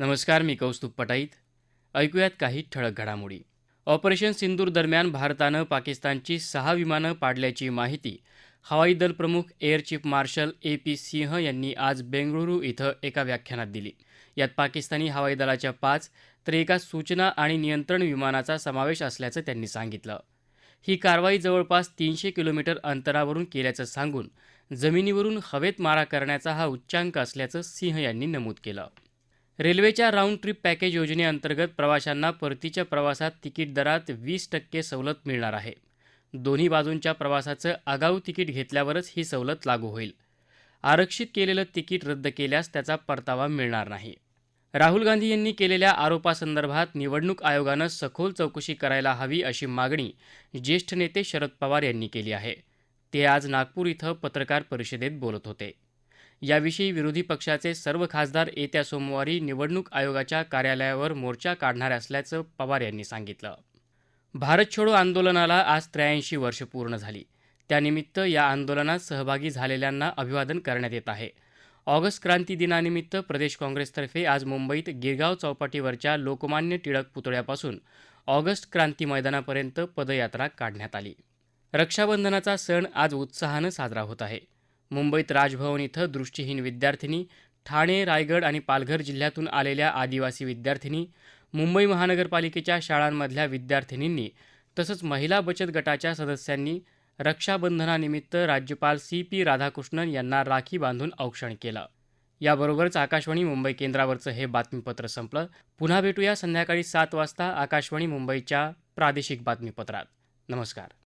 नमस्कार मी कौस्तुभ पटाईत. ऐकूयात काही ठळक घडामोडी. ऑपरेशन सिंदूर दरम्यान भारतानं पाकिस्तानची सहा विमानं पाडल्याची माहिती हवाई दल प्रमुख air chief marshal A P Singh यांनी आज बेंगळुरू इथं एका व्याख्यानात दिली. यात पाकिस्तानी हवाई दलाच्या पाच तर एका सूचना आणि नियंत्रण विमानाचा समावेश असल्याचं त्यांनी सांगितलं. ही कारवाई जवळपास तीनशे किलोमीटर अंतरावरून केल्याचं सांगून जमिनीवरून हवेत मारा करण्याचा हा उच्चांक असल्याचं सिंह यांनी नमूद केलं. रेल्वेच्या राऊंड ट्रिप पॅकेज योजनेअंतर्गत प्रवाशांना परतीच्या प्रवासात तिकीट दरात वीस टक्के सवलत मिळणार आहे. दोन्ही बाजूंच्या प्रवासाचं आगाऊ तिकीट घेतल्यावरच ही सवलत लागू होईल. आरक्षित केलेलं तिकीट रद्द केल्यास त्याचा परतावा मिळणार नाही. राहुल गांधी यांनी केलेल्या आरोपासंदर्भात निवडणूक आयोगानं सखोल चौकशी करायला हवी अशी मागणी ज्येष्ठ नेते शरद पवार यांनी केली आहे. ते आज नागपूर इथं पत्रकार परिषदेत बोलत होते. याविषयी विरोधी पक्षाचे सर्व खासदार येत्या सोमवारी निवडणूक आयोगाच्या कार्यालयावर मोर्चा काढणार असल्याचं पवार यांनी सांगितलं. भारत छोडो आंदोलनाला आज त्र्याऐंशी वर्ष पूर्ण झाली. त्यानिमित्त या आंदोलनात सहभागी झालेल्यांना अभिवादन करण्यात येत आहे. ऑगस्ट क्रांती दिनानिमित्त प्रदेश काँग्रेसतर्फे आज मुंबईत गिरगाव चौपाटीवरच्या लोकमान्य टिळक पुतळ्यापासून ऑगस्ट क्रांती मैदानापर्यंत पदयात्रा काढण्यात आली. रक्षाबंधनाचा सण आज उत्साहानं साजरा होत आहे. मुंबईत राजभवन इथं दृष्टीहीन विद्यार्थिनी ठाणे रायगड आणि पालघर जिल्ह्यातून आलेल्या आदिवासी विद्यार्थिनी मुंबई महानगरपालिकेच्या शाळांमधल्या विद्यार्थिनींनी तसंच महिला बचत गटाच्या सदस्यांनी रक्षाबंधनानिमित्त राज्यपाल सी पी राधाकृष्णन यांना राखी बांधून औक्षण केलं. याबरोबरच आकाशवाणी मुंबई केंद्रावरचं हे बातमीपत्र संपलं. पुन्हा भेटूया संध्याकाळी सात वाजता आकाशवाणी मुंबईच्या प्रादेशिक बातमीपत्रात. नमस्कार.